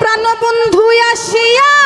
প্রাণবন্ধু আসিয়া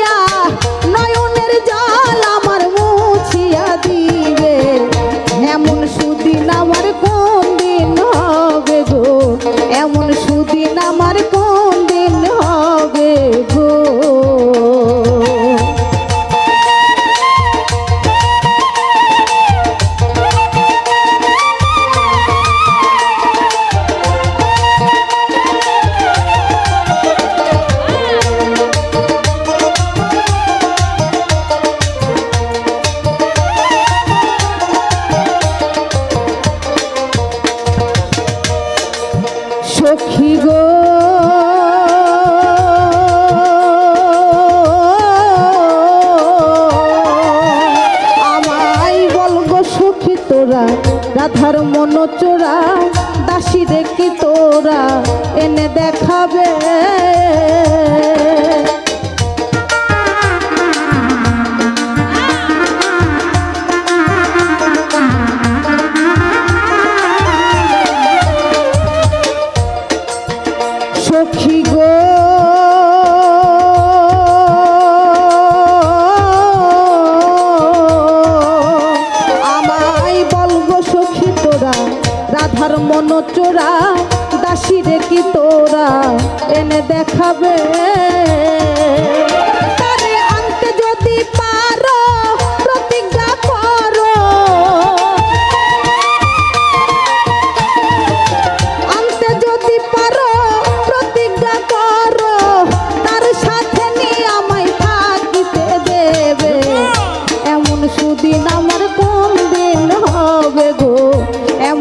বসিয়া সখী গো। আমায় সখী তোরা রাধার মন চোরা দাসী দেখি তোরা এনে দেখাবে। রাধার মন চোরা দাসী রেখি তোরা? এনে দেখাবে। তারে তার সুদিন আমার কোন দিন হবে গো?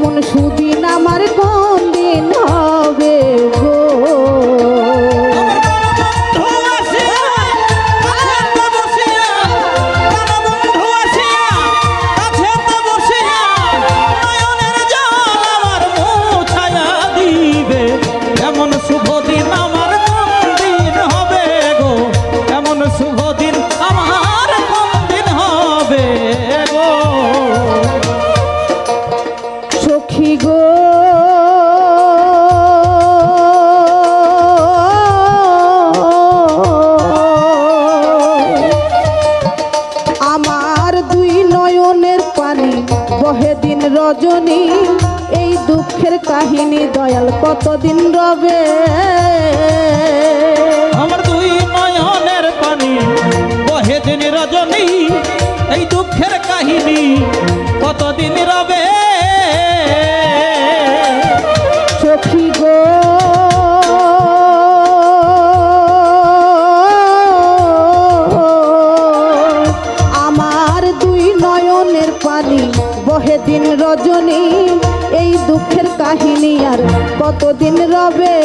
এমন সুদিন আমার কোন দিন হবে রজনী এই দুঃখের কাহিনী দয়াল কতদিন রবে? আমার দুই নয়নের পানি বহে দিন রজনী, এই দুঃখের কাহিনী নয়নের পানি বহে দিন রজনী এই দুঃখের কাহিনী আর কতদিন রবে?